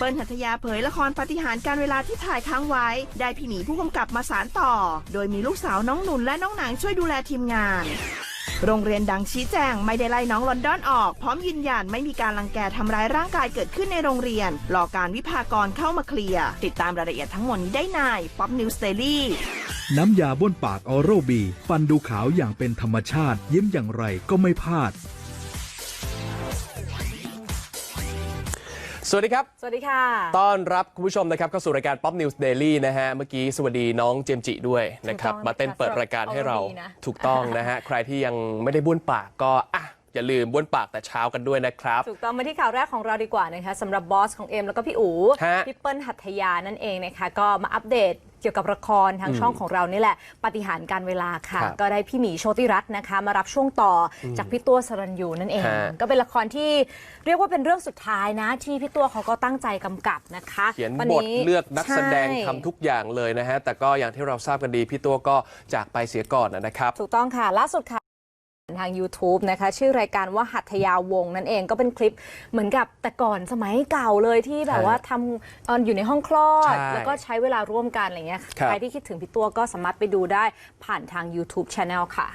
เปิ้ลหัตถยาเผยละครปฏิหารการเวลาที่ถ่ายค้างไว้ ได้พี่หมีผู้กำกับมาสารต่อ โดยมีลูกสาวน้องหนุนและน้องหนังช่วยดูแลทีมงานโรงเรียนดังชี้แจงไม่ได้ไล่น้องลอนดอนออก พร้อมยืนยันไม่มีการรังแกทำร้ายร่างกายเกิดขึ้นในโรงเรียน รอการวิพากรเข้ามาเคลียร์ ติดตามรายละเอียดทั้งหมดได้ในป๊อปนิวสเตอรี่น้ำยาบ้วนปากออโรบี ฟันดูขาวอย่างเป็นธรรมชาติ ยิ้มอย่างไรก็ไม่พลาด สวัสดีครับ สวัสดีค่ะ ต้อนรับคุณผู้ชมนะครับเข้าสู่รายการ Pop News Daily นะฮะ เมื่อกี้สวัสดีน้องเจมส์จิด้วยนะครับ ถูกต้องมาเต้นเปิดรายการให้เราเอาดีนะ ถูกต้องนะฮะ ใครที่ยังไม่ได้บ้วนปากก็อะอย่าลืมบ้วนปากแต่เช้ากันด้วยนะครับ ถูกต้องมาที่ข่าวแรกของเราดีกว่านะคะสำหรับบอสของเอ็มแล้วก็พี่อู๋ฮะพี่เปิ้ลหัตถยานั่นเองนะคะ ก็มาอัปเดต เกี่ยวกับละครทางช่องของเรานี่แหละปาฏิหารย์การเวลาค่ะ ครับก็ได้พี่หมีโชติรัตน์นะคะ มารับช่วงต่ออจากพี่ตัวสรัญยูนั่นเอง ฮะก็เป็นละครที่เรียกว่าเป็นเรื่องสุดท้ายนะ ที่พี่ตัวเขาก็ตั้งใจกำกับนะคะเขียนวับทเลือกนักแสดงใช่ ทำทุกอย่างเลยนะฮะ แต่ก็อย่างที่เราทราบกันดี พี่ตัวก็จากไปเสียก่อนนะครับ ถูกต้องค่ะ ล่าสุดค่ะ ทาง YouTube นะคะ ชื่อรายการว่าหัตถยาวงศ์นั่นเองก็เป็นคลิปเหมือนกับแต่ก่อนสมัยเก่าเลยที่แบบใช่ว่าทำตอนอยู่ในห้องคลอด ใช่แล้วก็ใช้เวลาร่วมกันอะไรเงี้ยครับ ใครที่คิดถึงพี่ตัวก็สามารถไปดูได้ผ่านทาง YouTube Channel ค่ะ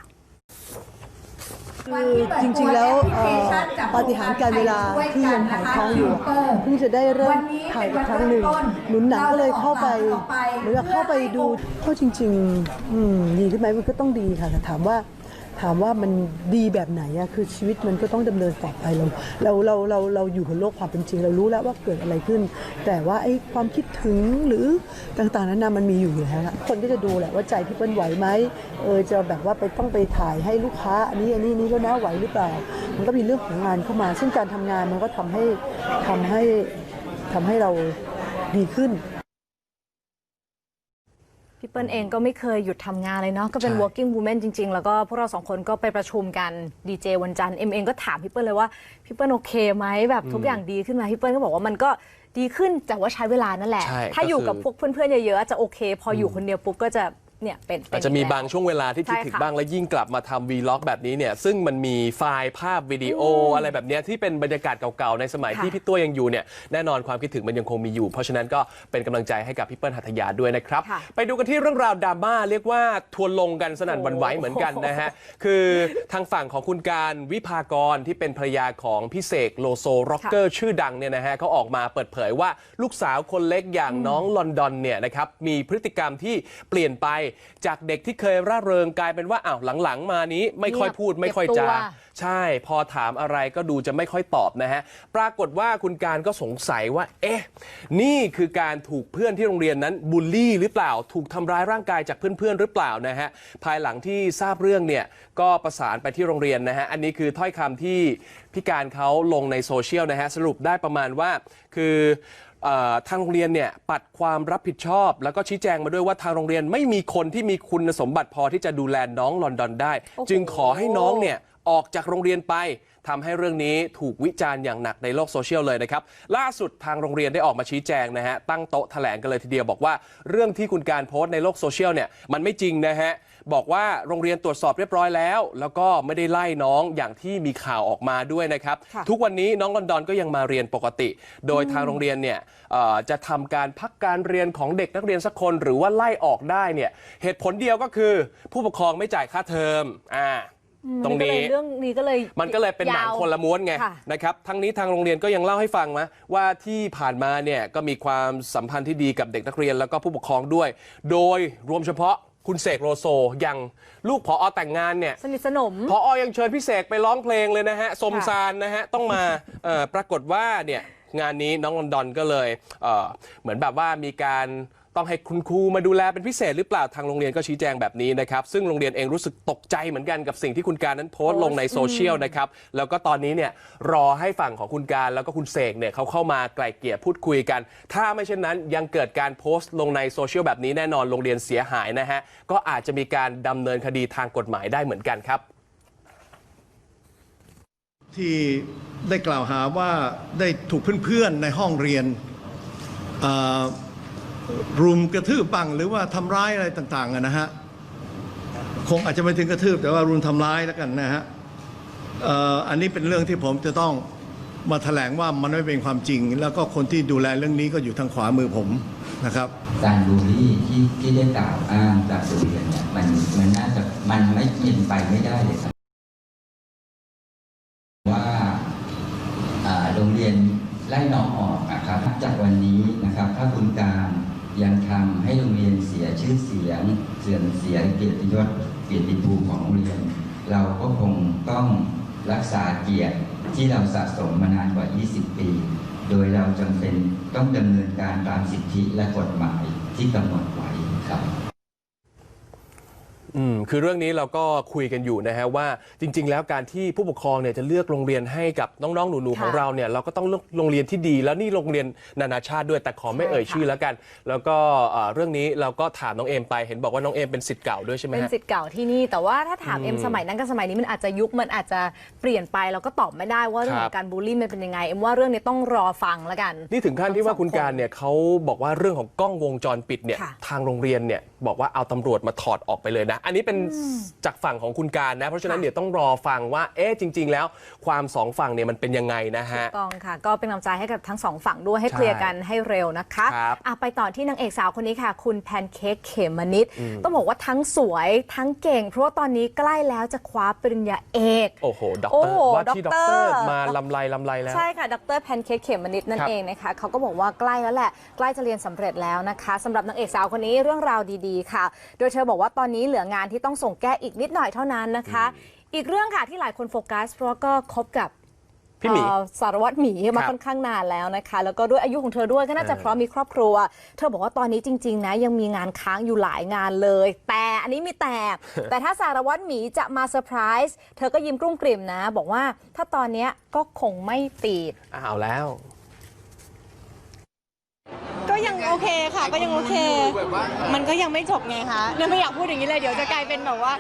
คือจริงๆแล้วเอ่อปาฏิหาริย์การเวลาที่ยังถ่ายท้องอยู่เพิ่งจะได้เริ่มถ่ายอีกครั้งหนึ่งหนุนหนังก็เลยเข้าไปเหมือนกับเข้าไปดูก็จริง ๆ อืมดีขึ้นไหมมันก็ต้องดีค่ะแต่ถามว่าถามว่ามันดีแบบไหนอะคือชีวิตมันก็ต้องดำเนินต่อไปเราเราเราเราเราอยู่กับโลกความเป็นจริง เรารู้แล้วว่าเกิดอะไรขึ้น แต่ว่าไอ้ความคิดถึงหรือต่างๆนั้นนะมันมีอยู่อยู่แล้วคนก็จะดูแหละว่าใจพี่เปิ้ลไหวไหมเออจะแบบว่าไปต้องไปถ่ายให้ลูกค้า อันนี้อันนี้นี่ก็น่าไหวหรือเปล่า มันก็มีเรื่องของงานเข้ามา ซึ่งการทำงานมันก็ทำให้ทำให้ทำให้เราดีขึ้น พี่เปิ้ลเองก็ไม่เคยหยุดทำงานเลยเนาะก็เป็น ใช่ working woman จริง ๆ แล้วก็พวกเราสองคนก็ไปประชุมกันดีเจวันจันทร์เอ็มเองก็ถามพี่เปิ้ลเลยว่าพี่เปิ้ลโอเคไหมแบบทุกอย่างดีขึ้นไหมพี่เปิ้ลก็บอกว่ามันก็ดีขึ้นแต่ว่าใช้เวลานั่นแหละ ใช่ถ้าอยู่กับก็คือพวกเพื่อนๆเยอะๆจะโอเค พออยู่คนเดียวปุ๊บก็จะ เนี่ยเป็นเป็นอาจจะมีย่งนี้บางช่วงเวลาที่คิดใช่ถึงค่ะบ้างและยิ่งกลับมาทำวีล็อกแบบนี้เนี่ยซึ่งมันมีไฟล์ภาพวิดีโออะไรแบบเนี้ยที่เป็นบรรยากาศเก่าๆในสมัยค่ะที่พี่ตัวยังอยู่เนี่ยแน่นอนความคิดถึงมันยังคงมีอยู่ เพราะฉะนั้นก็เป็นกำลังใจให้กับพี่เปิ้ลหัตถยาด้วยนะครับ ค่ะ ไปดูกันที่เรื่องราวดราม่าเรียกว่าทัวร์ลงกันสนั่นหวันไหวเหมือนกันนะฮะ คือทางฝั่งของคุณการวิภากรที่เป็นภรรยาของพี่เสกโลโซร็อกเกอร์ชื่อดังเนี่ยนะฮะเขาออกมาเปิดเผยว่าลูกสาวคนเล็กอย่างน้องลอนดอนเนี่ยนะครับมีพฤติกรรมที่เปลี่ยนไปจากเด็กที่เคยร่าเริงกลายเป็นว่าอ้าวหลังๆ มานี้ไม่ค่อยพูดไม่ค่อยเก็บตัจาวใช่ พอถามอะไรก็ดูจะไม่ค่อยตอบนะฮะปรากฏว่าคุณการก็สงสัยว่า เอ๊ะ นี่คือการถูกเพื่อนที่โรงเรียนนั้นบูลลี่หรือเปล่า ถูกทำร้ายร่างกายจากเพื่อนๆหรือเปล่านะฮะภายหลังที่ทราบเรื่องเนี่ยก็ประสานไปที่โรงเรียนนะฮะอันนี้คือถ้อยคำที่ พี่การเขาลงในโซเชียลนะฮะสรุปได้ประมาณว่า คือเอ่อทางโรงเรียนเนี่ยปัดความรับผิดชอบ แล้วก็ชี้แจงมาด้วยว่าทางโรงเรียนไม่มีคนที่มีคุณสมบัติพอที่จะดูแลน้องลอนดอนได้ โอ้โห จึงขอให้น้องเนี่ย ออกจากโรงเรียนไปทำให้เรื่องนี้ถูกวิจารณ์อย่างหนักในโลกโซเชียลเลยนะครับ ล่าสุดทางโรงเรียนได้ออกมาชี้แจงนะฮะตั้งโต๊ะแถลงกันเลยทีเดียวบอกว่า เรื่องที่คุณการโพสต์ในโลกโซเชียลเนี่ยมันไม่จริงนะฮะ บอกว่าโรงเรียนตรวจสอบเรียบร้อยแล้ว แล้วก็ไม่ได้ไล่น้องอย่างที่มีข่าวออกมาด้วยนะครับค่ะทุกวันนี้น้องลอนดอนก็ยังมาเรียนปกติ โดยทางโรงเรียนเนี่ยเอ่อจะทำการพักการเรียนของเด็กนักเรียนสักคนหรือว่าไล่ออกได้เนี่ยเหตุผลเดียวก็คือ ผู้ปกครองไม่จ่ายค่าเทอมอ่าตรงนี้มัก็เลยเรื่องนี้ก็เลยมันก็เลยเป็นหนังยาวคนละม้วนไงค่ะนะครับทั้งนี้ทางโรงเรียนก็ยังเล่าให้ฟังนะว่าที่ผ่านมาเนี่ยก็มีความสัมพันธ์ที่ดีกับเด็กนักเรียนแล้วก็ผู้ปกครองด้วย โดยรวมเฉพาะ คุณเสกโลโซยังลูกพออแต่งงานเนี่ยสนิทสนม พออยังเชิญพี่เสกไปร้องเพลงเลยนะฮะสมซานนะฮะต้องมาเอ่อปรากฏว่าเนี่ยงานนี้น้องลอนดอนก็เลยเอ่อเหมือนแบบว่ามีการ ต้องให้คุณครูมาดูแลเป็นพิเศษหรือเปล่าทางโรงเรียนก็ชี้แจงแบบนี้นะครับ ซึ่งโรงเรียนเองรู้สึกตกใจเหมือนกันกับสิ่งที่คุณการนั้นโพสต์ลงในโซเชียลนะครับ แล้วก็ตอนนี้เนี่ยรอให้ฝั่งของคุณการแล้วก็คุณเสกเนี่ยเขาเข้ามาไกล่เกลี่ยพูดคุยกัน ถ้าไม่เช่นนั้นยังเกิดการโพสต์ลงในโซเชียลแบบนี้แน่นอนโรงเรียนเสียหายนะฮะก็อาจจะมีการดำเนินคดีทางกฎหมายได้เหมือนกันครับ ที่ได้กล่าวหาว่าได้ถูกเพื่อนๆในห้องเรียนเอ่อ รุมกระทืบบังหรือว่าทำร้ายอะไรต่างๆนะฮะคงอาจจะไม่ถึงกระทืบแต่ว่ารุมทำร้ายแล้วกันนะฮะอ,อันนี้เป็นเรื่องที่ผมจะต้องมาแถลงว่ามันไม่เป็นความจริง แล้วก็คนที่ดูแลเรื่องนี้ก็อยู่ทางขวามือผมนะครับ การบูลลี่ที่ที่ได้กล่าวอ้างจากโรงเรียนเนี่ยมันมันน่าจะมันไม่เป็นไปไม่ได้เลยครับว่าโรงเรียนไล่น้องออกนะครับจากวันนี้นะครับ ยังทำให้โรงเรียนเสียชื่อเสียง เสื่อมเสียเกียรติยศเกียรติภูมิของโรงเรียน เราก็คงต้องรักษาเกียรติที่เราสะสมมานานกว่า 20 ปี โดยเราจำเป็นต้องดำเนินการตามสิทธิและกฎหมายที่กำหนดไว้ครับ อืมคือเรื่องนี้เราก็คุยกันอยู่นะฮะว่าจริง ๆ แล้วการที่ผู้ปกครองเนี่ยจะเลือกโรงเรียนให้กับน้องๆหนูๆของเราเนี่ยเราก็ต้องเลือกโรงเรียนที่ดีแล้วนี่โรงเรียนนานาชาติด้วยแต่ขอไม่เอ่ยชื่อแล้วกัน แล้วก็เอ่อเรื่องนี้เราก็ถามน้องเอมไปเห็นบอกว่าน้องเอมเป็นสิทธิ์เก่าด้วยใช่ไหมเป็นฮะ สิทธิ์เก่าที่นี่ แต่ว่าถ้าถามเอ็มสมัยนั้นกับสมัยนี้มันอาจจะยุคมันอาจจะเปลี่ยนไปเราก็ตอบไม่ได้ว่าเรื่องคขรับองการบูลลี่มันเป็นยังไงเอ็มว่าเรื่องนี้ต้องรอฟังแล้วกัน นี่ถึงขั้นที่ว่าคุณการเนี่ยเขาบอกว่าเรื่องของกล้องวงจรปิดเนี่ยค่ะ ทางโรงเรียนเนี่ยบอกว่าเอาตำรวจมาถอดออกไปเลยนะอันนี้เป็นจากฝั่งของคุณการนะ เพราะฉะนั้นค่ะเดี๋ยวต้องรอฟังว่า เอ๊ะจริง ๆ แล้วความสองฝั่งเนี่ยมันเป็นยังไงนะฮะต้องค่ะ ก็เป็นกำลังใจให้กับทั้งสองฝั่งด้วยให้เคลียร์กันให้เร็วนะคะครับอะไปต่อที่นางเอกสาวคนนี้ค่ะ คุณแพนเค้กเขมมนิด ต้องบอกว่าทั้งสวยทั้งเก่ง เพราะว่าตอนนี้ใกล้แล้วจะคว้าปริญญาเอก โอ้โหด็อกโอ้เตอโหร์ว่าที่ด็ด็ออกกเตเตออร์ ร์มาลำไรลำไรแล้ว ใช่ค่ะดรแพนเค้กเขมมนิดนั่นครับเองนะคะเขาก็บอกว่าใกล้แล้วแหละ ใกล้จะเรียนสำเร็จแล้วนะคะสำหรับนางเอกสาวคนนี้เรื่องราวดีๆ ค่ะ โดยเธอบอกว่าตอนนี้เหลืองานที่ต้องส่งแก้อีกนิดหน่อยเท่านั้นนะคะ อีกเรื่องค่ะที่หลายคนโฟกัส เพราะว่าก็คบกับพี่หมีเอ่อสารวัตรหมีมาครับค่อนข้างนานแล้วนะคะ แล้วก็ด้วยอายุของเธอด้วยก็น่าจะเออพร้อมมีครอบครัว เธอบอกว่าตอนนี้จริง ๆ นะ ยังมีงานค้างอยู่หลายงานเลย แต่อันนี้มีแต่ แต่ถ้าสารวัตรหมีจะมาเซอร์ไพรส์เธอก็ยิ้มกรุ้งกริ่มนะ บอกว่าถ้าตอนเนี้ยก็คงไม่ติด อ้าวแล้ว ก็ยังโอเคค่ะ ก็ยังโอเค มันก็ยังไม่จบไงคะเนี่ยไม่อยากพูดอย่างนี้เลยเดี๋ยวจะกลายเป็นแบบว่า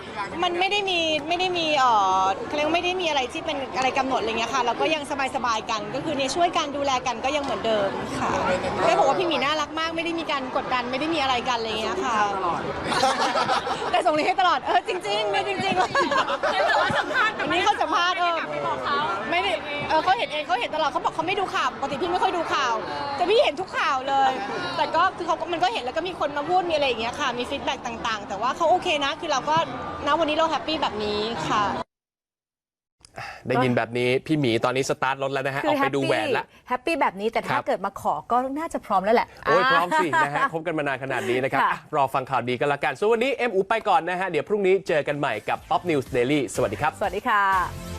มันไม่ได้มีไม่ได้มีเอ่อเขาเรียกว่าไม่ได้มีอะไรที่เป็นอะไรกำหนดอะไรเงี้ยค่ะเราก็ยังสบายๆกัน ก็คือเนี่ยช่วยกันดูแลกันก็ยังเหมือนเดิมค่ะก็บอกว่าพี่หมีน่ารักมาก ไม่ได้มีการกดดันไม่ได้มีอะไรกันอะไรเงี้ยค่ะแต่ ส่งเลยให้ตลอด เออจริงๆไม่จริงๆแต่ว่าสัมภาษณ์อันนี้เขาสัมภาษณ์เออไม่ได้เออเขาเห็นเองเขาเห็นตลอดเขาบอกเขาไม่ดูข่าวปกติพี่ไม่ค่อยดูข่าว แต่พี่เห็นทุกข่าวเลย แต่ก็คือเขาก็มันก็เห็นแล้วก็มีคนมาพูดมีอะไรอย่างเงี้ยค่ะ มีฟีดแบ็กต่างๆ แต่ว่าเขาโอเคนะ คือเราก็ณวันนี้เราแฮปปี้แบบนี้ค่ะ ได้ยินแบบนี้พี่หมีตอนนี้สตาร์ทรถแล้วนะฮะคือออกแฮไปปดูปี้แหวนละแฮปปี้แบบนี้แต่คถ้ารับเกิดมาขอก็น่าจะพร้อมแล้วแหละโอ้ยพร้อมสิานะฮะคบกันมานานขนาดนี้นะครับค่ะอะรอฟังข่าวดีกันละกันส่วนวันนี้เอ็มอูไปก่อนนะฮะเดี๋ยวพรุ่งนี้เจอกันใหม่กับ Pop News Daily สวัสดีครับ สวัสดีค่ะ